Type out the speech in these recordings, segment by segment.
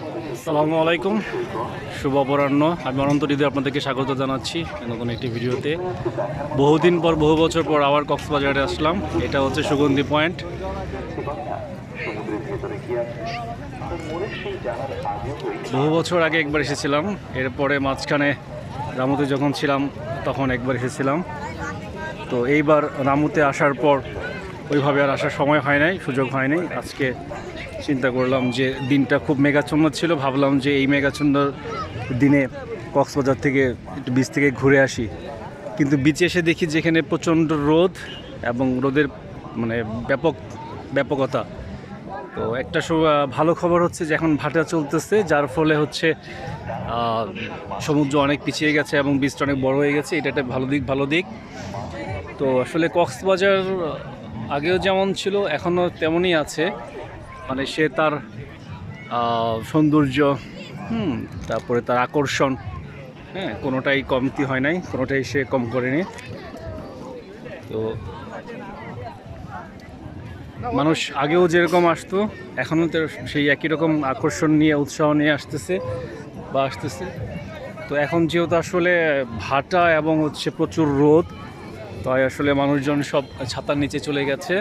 আসসালামু আলাইকুম। শুভ অপরাহ্ন। আমি অনন্ত হৃদয় আপনাদেরকে স্বাগত জানাচ্ছি নতুন একটি ভিডিওতে। বহুদিন পর, বহু বছর পর আবার কক্সবাজারে আসলাম। এটা হচ্ছে সুগন্ধি পয়েন্ট। বহু বছর আগে একবার এসেছিলাম। এরপরে মাঝখানে রামুতে যখন ছিলাম, তখন একবার এসেছিলাম। তো এইবার রামুতে আসার পর ওইভাবে আর আসার সময় হয় নাই, সুযোগ হয় নাই। আজকে চিন্তা করলাম যে দিনটা খুব মেঘাচ্ছন্ন ছিল, ভাবলাম যে এই মেঘাচ্ছন্ন দিনে কক্সবাজার থেকে একটু বিচ থেকে ঘুরে আসি। কিন্তু বিচে এসে দেখি যেখানে প্রচণ্ড রোদ এবং রোদের মানে ব্যাপক, ব্যাপকতা। তো একটা ভালো খবর হচ্ছে যে এখন ভাটা চলতেছে, যার ফলে হচ্ছে সমুদ্র অনেক পিছিয়ে গেছে এবং বীজটা অনেক বড় হয়ে গেছে, এটা একটা ভালো দিক ভালো দিক। তো আসলে কক্সবাজার আগেও যেমন ছিল, এখনও তেমনই আছে। মানে সে তার সৌন্দর্য, হুম, তারপরে তার আকর্ষণ হ্যাঁ কোনোটাই কমতি হয় নাই, কোনোটাই সে কম করেনি। তো মানুষ আগেও যেরকম আসতো, এখনও তো সেই একই রকম আকর্ষণ নিয়ে, উৎসাহ নিয়ে আসতেছে বা আসতেছে। তো এখন যেহেতু আসলে ভাটা এবং হচ্ছে প্রচুর রোদ, তাই আসলে মানুষজন সব ছাতার নিচে চলে গেছে।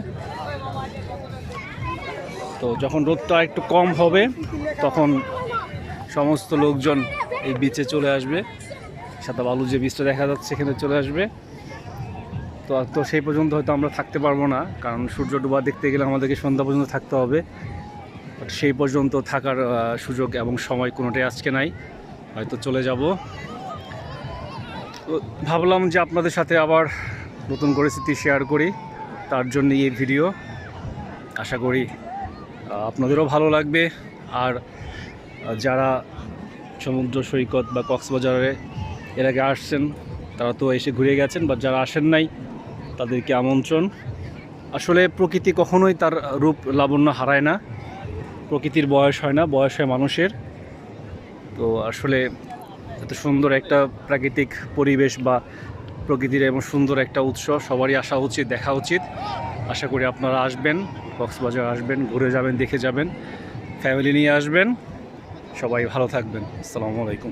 তো যখন রোদটা একটু কম হবে, তখন সমস্ত লোকজন এই বিচে চলে আসবে। সাদা বালু যে বীজটা দেখা যাচ্ছে সেখানে চলে আসবে। তো তো সেই পর্যন্ত হয়তো আমরা থাকতে পারব না, কারণ সূর্য ডোবা দেখতে গেলে আমাদেরকে সন্ধ্যা পর্যন্ত থাকতে হবে। সেই পর্যন্ত থাকার সুযোগ এবং সময় কোনোটাই আজকে নাই। হয়তো চলে যাব। তো ভাবলাম যে আপনাদের সাথে আবার নতুন করে স্মৃতি শেয়ার করি, তার জন্য এই ভিডিও আশা করি আপনাদেরও ভালো লাগবে। আর যারা সমুদ্র সৈকত বা কক্সবাজারে এর আগে আসছেন, তারা তো এসে ঘুরে গেছেন, বা যারা আসেন নাই, তাদেরকে আমন্ত্রণ। আসলে প্রকৃতি কখনোই তার রূপ লাবণ্য হারায় না। প্রকৃতির বয়স হয় না, বয়স হয় মানুষের। তো আসলে এত সুন্দর একটা প্রাকৃতিক পরিবেশ বা প্রকৃতির এমন সুন্দর একটা উৎস, সবারই আসা উচিত, দেখা উচিত। আশা করি আপনারা আসবেন, কক্সবাজার আসবেন, ঘুরে যাবেন, দেখে যাবেন ফ্যামিলি নিয়ে আসবেন। সবাই ভালো থাকবেন। আসসালামু আলাইকুম।